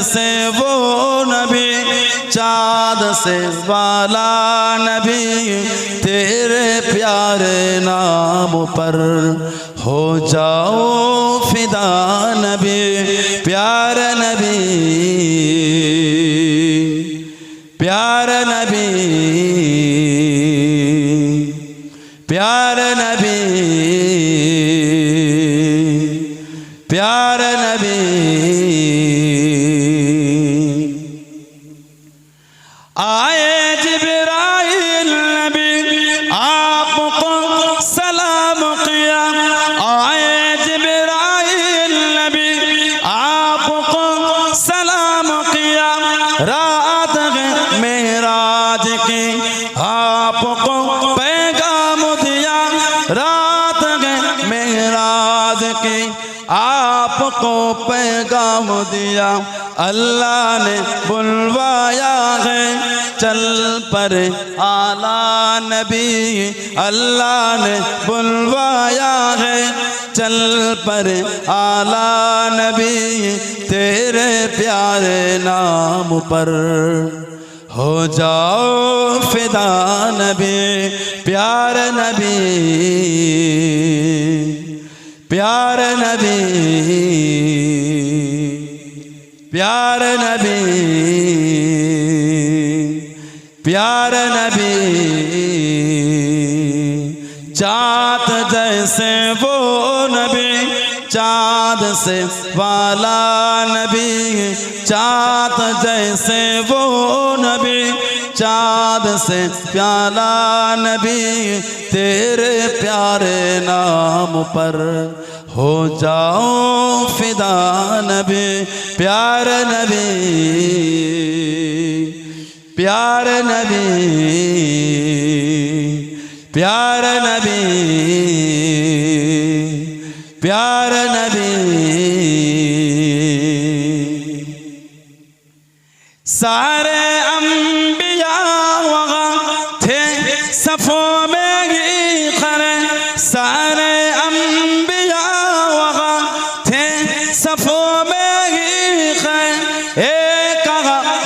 जैसे वो नबी, चाँद से वाला नबी, तेरे प्यारे नाम पर हो जाओ फिदा नबी, प्यार नबी। प्यार नबी। प्यार नबी। प्यार नबी। आपको पैगाम दिया। अल्लाह ने बुलवाया है, चल पर आला नबी। अल्लाह ने बुलवाया है, चल पर आला नबी। तेरे प्यारे नाम पर हो जाओ फिदा नबी, प्यार नबी। प्यार नबी प्यार नबी प्यार नबी, चाँद जैसे वो नबी, चाँद से वाला नबी, चाँद जैसे वो नबी चाँद से प्याला नबी, तेरे प्यारे नाम पर हो जाओ फिदा नबी, प्यार नबी प्यार नबी प्यार नबी प्यार नबी। सारे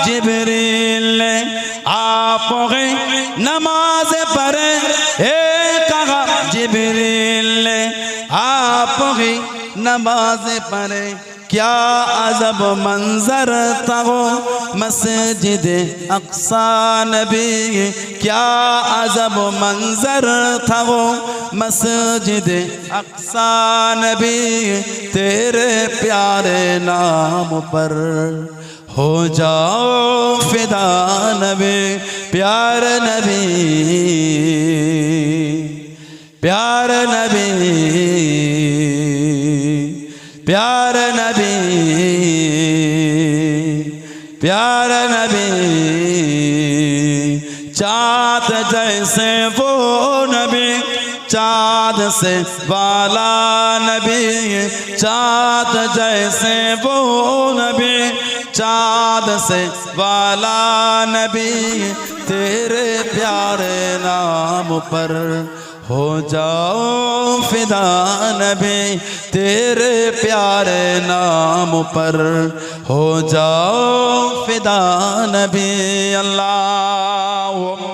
जिब्रील ने आप गई नमाज़ एक कहा, जिब्रील ने आप गई नमाज़ पढ़े, क्या अजब मंजर था मस्जिद अक्सा नबी क्या अजब मंजर था वो मस्जिद अक्सा नबी तेरे प्यारे नाम पर हो जाओ फिदा नबी, प्यार नबी। प्यार नबी। प्यार नबी। प्यार नबी। चाँद जैसे वो नबी, चाँद से वाला नबी। चाँद जैसे वो नबी चाँद से वाला नबी, तेरे प्यारे नाम पर हो जाओ फिदा नबी, तेरे प्यारे नाम पर हो जाओ फिदा नबी। अल्लाह